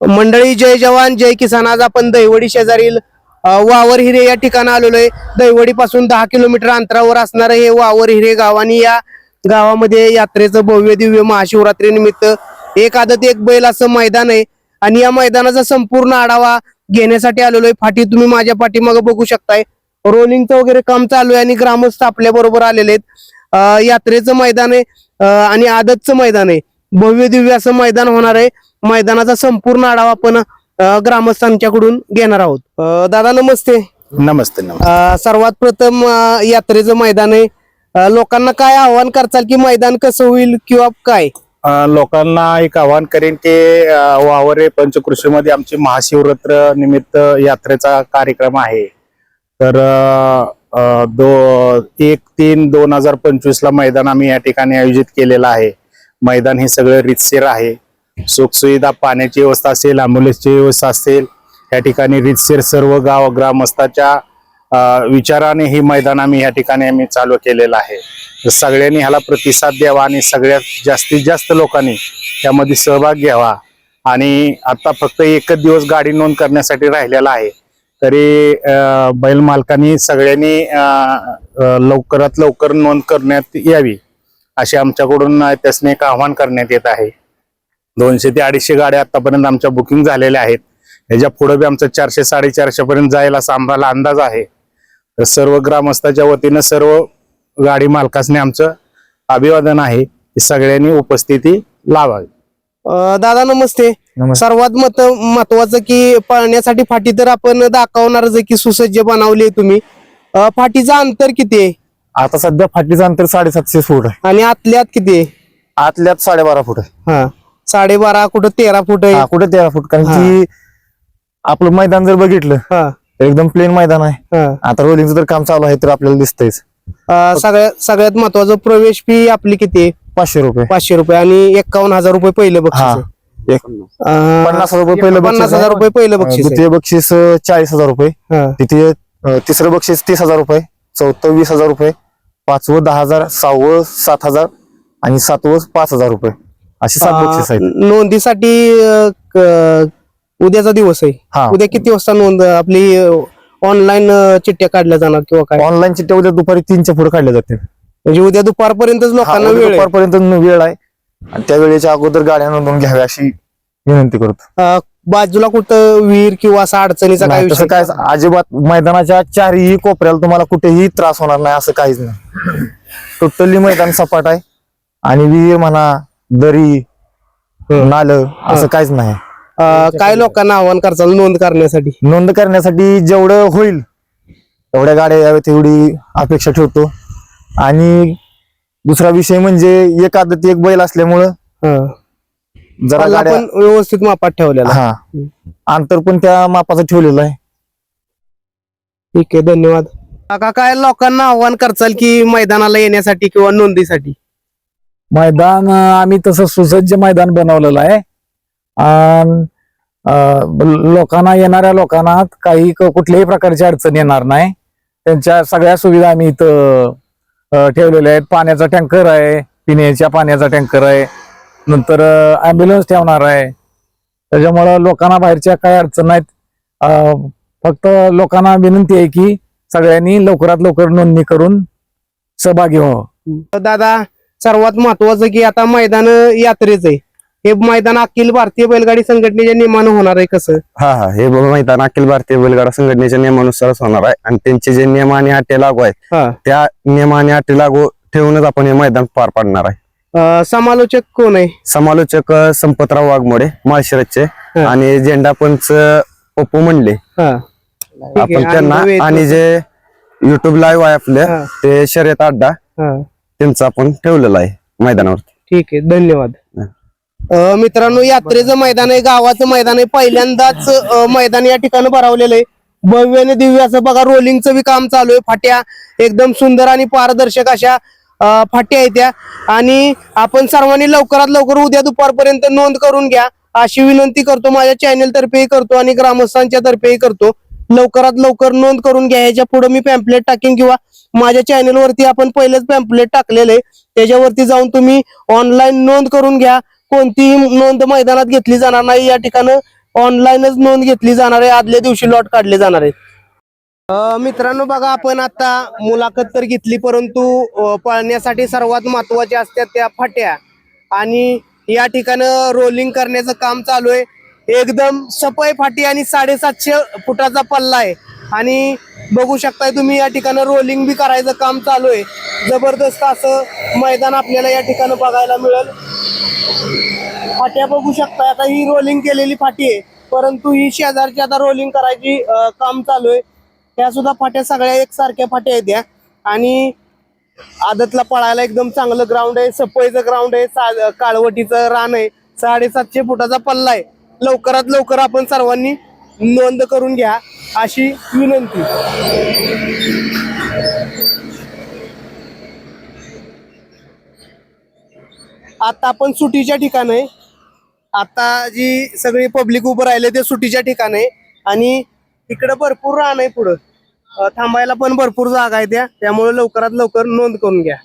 मंडळी जय जवान जय किसान. आज आपण दहिवडी शेजारील वावर हिरे या ठिकाणी आलेलो आहे पासून दहा किलोमीटर अंतरावर असणारं हे वावर हिरे गाव आणि या गावामध्ये यात्रेचं भव्य दिव्य महाशिवरात्री निमित्त एक आदत एक बैल असं मैदान आहे. आणि या मैदानाचा संपूर्ण आढावा घेण्यासाठी आलेलो आहे फाटी तुम्ही माझ्या पाठीमागे बघू शकताय. रोलिंगचं वगैरे काम चालू आहे आणि ग्रामस्थ आपल्या बरोबर आलेले आहेत. यात्रेचं मैदान आहे. आणि आदतचं मैदान आहे. भव्य दिव्य असं मैदान होणार आहे. मैदानाचा संपूर्ण आढावा आपण ग्रामस्थांच्याकडून घेणार आहोत. दादा नमस्ते. नमस्ते सर्वात प्रथम यात्रेचं मैदान आहे. लोकांना काय आव्हान करचाल की मैदान कसं होईल किंवा काय? लोकांना एक आवाहन करेन की वावरे पंचकृषीमध्ये आमची महाशिवरात्र निमित्त यात्रेचा कार्यक्रम आहे. तर दो एक तीन दोन हजार पंचवीस ला मैदान आम्ही या ठिकाणी आयोजित केलेलं आहे. मैदान हे सगळं रितसीर आहे. सुखसुविधा पाण्याची व्यवस्था असेल अँब्युलन्सची व्यवस्था असेल या ठिकाणी रितसेर सर्व गाव ग्रामस्थाच्या विचाराने ही मैदान आम्ही या ठिकाणी आम्ही चालू केलेलं आहे. सगळ्यांनी ह्याला प्रतिसाद द्यावा आणि सगळ्यात जास्तीत जास्त लोकांनी त्यामध्ये सहभाग घ्यावा. आणि आता फक्त एकच दिवस गाडी नोंद करण्यासाठी राहिलेला आहे. तरी बैल मालकांनी सगळ्यांनी लवकरात लवकर नोंद करण्यात यावी असे आमच्याकडून त्यासने एक आव्हान करण्यात येत आहे. दोनशे ते अडीचशे गाड्या आतापर्यंत आमच्या बुकिंग झालेल्या आहेत. ह्याच्या पुढे बी आमचं चारशे साडेचारशे पर्यंत जाईल असा आम्हाला अंदाज आहे. तर सर्व ग्रामस्थाच्या वतीनं सर्व गाडी मालकासने आमचं अभिवादन आहे. की सगळ्यांनी उपस्थिती लावावी. अ, दादा नमस्ते. सर्वात मत महत्वाचं की पळण्यासाठी फाटी तर आपण दाखवणारच आहे की सुसज्ज बनवली आहे तुम्ही. फाटीचं अंतर किती आहे? आता सध्या फाटीचं अंतर साडेसातशे फूट आहे. आणि आतल्यात किती आहे? आतल्यात साडेबारा फूट आहे. हा. साडेबारा कुठं तेरा फूट आहे. हा, कुठे तेरा फूट? कारण हा. की आपलं मैदान जर बघितलं हा. तर एकदम प्लेन मैदान आहे. हा. आता रोलिंगचं तर काम चालू आहे तर आपल्याला दिसतंयच. अ, सगळ्यात सगळ्यात महत्वाचं प्रवेश फी आपली किती? आहे पाचशे रुपये. पाचशे रुपये आणि एक्कावन्न हजार रुपये पहिलं बक्षीस हा. आहे. एक अ, पन्नास हजार रुपये पहिलं पन्नास बक्षीस हजार आहे. रुपये पहिलं बक्षीस आहे. द्वितीय बक्षीस अं, चाळीस हजार रुपये. हा. तिथे अं, तिसरं बक्षीस तीस हजार रुपये चौथं वीस हजार रुपये पाचवं दहा हजार सहावं सात हजार आणि सातवं पाच हजार रुपये. असे सात बक्षीस आहेत. नोंदीसाठी अ, क- उद्याचा दिवस आहे. हा. उद्या किती वाजता नोंद आपली ऑनलाईन चिठ्ठ्या काढल्या जाणार किंवा काय? ऑनलाईन चिठ्ठ्या उद्या दुपारी तीनच्या पुढे काढल्या जाते म्हणजे उद्या दुपारपर्यंतच लोकांना वेळ आहे. दुपारपर्यंत वेळ आहे. आणि त्या वेळेच्या अगोदर गाड्या नोंदवून घ्याव्या अशी विनंती करतो. अ, बाजूला कुठं विहीर किंवा असा अडचणीचा काय नाही, तसं विषय? काय अजिबात मैदानाच्या चारही कोपऱ्याला तुम्हाला कुठेही त्रास होणार नाही असं काहीच नाही. टोटली मैदान सपाट आहे. आणि विहीर म्हणा दरी नाल असं काहीच नाही. अ, काय लोकांना आव्हान करचाल नोंद करण्यासाठी? नोंद करण्यासाठी जेवढं होईल तेवढ्या गाड्या याव्यात एवढी अपेक्षा ठेवतो. आणि दुसरा विषय म्हणजे एक आदत एक बैल असल्यामुळं हा. जरा पल्ला गाड्या पण व्यवस्थित मापात ठेवलेला हा. अंतर पण त्या मापाचं ठेवलेलं आहे. ठीक आहे धन्यवाद. काका काय लोकांना आव्हान करचाल की मैदानाला येण्यासाठी किंवा नोंदीसाठी? मैदान आम्ही तसं सुसज्ज मैदान बनवलेलं आहे. आणि लोकांना येणाऱ्या लोकांना काही कुठल्याही प्रकारची अडचण येणार नाही. त्यांच्या सगळ्या सुविधा आम्ही इथं ठेवलेल्या आहेत. पाण्याचा टँकर आहे पिण्याच्या पाण्याचा टँकर आहे. नंतर ॲम्ब्युलन्स ठेवणार आहे. त्याच्यामुळं लोकांना बाहेरच्या काही अडचण नाहीत. फक्त लोकांना विनंती आहे की सगळ्यांनी लवकरात लवकर नोंदणी करून सहभागी व्हावं. दादा सर्वात महत्वाचं की आता मैदान यात्रेच आहे. हे मैदान अखिल भारतीय बैलगाडी संघटनेच्या नियमानं होणार आहे कसं? हा हा. हे बघ मैदान अखिल भारतीय बैलगाडा संघटनेच्या नियमानुसारच होणार आहे. आणि त्यांचे जे नियम आणि अटी लागू आहेत हा. त्या नियम आणि अटी लागू ठेवूनच आपण हे मैदान पार पाडणार आहे. अ, समालोचक कोण आहे? समालोचक अ, संपतराव वाघमोडे माळशिरसचे. आणि झेंडा पंच पप्पू म्हणले हा. ठीक आहे. आपण त्यांना अनुभवी आहेत. आणि जे युट्यूब लाईव्ह आहे आपले हा. ते शर्यत अड्डा हा. त्यांचा आपण ठेवलेला आहे मैदानावरती. ठीक आहे धन्यवाद. अ, मित्रांनो यात्रेचं मैदान आहे गावाचं मैदान आहे. पहिल्यांदाच अ, मैदान या ठिकाणी भरवलेलं आहे. भव्य आणि दिव्य असं बघा रोलिंगचं बी काम चालू आहे. फाट्या एकदम सुंदर आणि पारदर्शक अशा अ, फाट्या आहेत त्या. आणि आपण सर्वांनी लवकरात लवकर उद्या दुपारपर्यंत नोंद करून घ्या. अशी विनंती करतो माझ्या चॅनल तर्फेही करतो आणि ग्रामस्थांच्या तर्फेही करतो. लवकरात लवकर नोंद करून घ्या ह्याच्या पुढे मी पॅम्पलेट टाकेन किंवा माझ्या चॅनेलवरती आपण पहिलेच पॅम्पलेट टाकलेले त्याच्यावरती जाऊन तुम्ही ऑनलाईन नोंद करून घ्या. कोणतीही नोंद मैदानात घेतली जाणार नाही. या ठिकाणी ऑनलाईनच नोंद घेतली जाणार आहे. आदल्या दिवशी लॉट काढले जाणार आहे मित्रांनो बघा आपण आता मुलाखत तर घेतली परंतु पळण्यासाठी सर्वात महत्त्वाच्या असतात त्या फाट्या. आणि या ठिकाणं रोलिंग करण्याचं काम चालू आहे. एकदम सफाई फाटी आणि साडेसातशे फुटाचा पल्ला आहे. आणि बघू शकताय तुम्ही या ठिकाणं रोलिंग बी करायचं काम चालू आहे. जबरदस्त असं मैदान आपल्याला या ठिकाणी बघायला मिळेल. फाट्या बघू शकता आता ही रोलिंग केलेली फाटी आहे. परंतु ही शेजारची आता रोलिंग करायची काम चालू आहे. त्या सुद्धा फाट्या सगळ्या एकसारख्या फाट्या आहेत या. आणि आदतला पळायला एकदम चांगलं ग्राउंड आहे सपईचं ग्राउंड आहे सा- काळवटीचं रान आहे. साडेसातशे फुटाचा पल्ला आहे. लवकरात लवकर आपण सर्वांनी नोंद करून घ्या अशी विनंती. आता आपण सुटीच्या ठिकाण आहे. आता जी सगळी पब्लिक उभं राहिले ते सुटीच्या ठिकाण आहे. आणि इकडं भरपूर राहणं आहे पुढं. थांबायला पण भरपूर जागा आहे त्या. त्यामुळे लवकरात लवकर नोंद करून घ्या.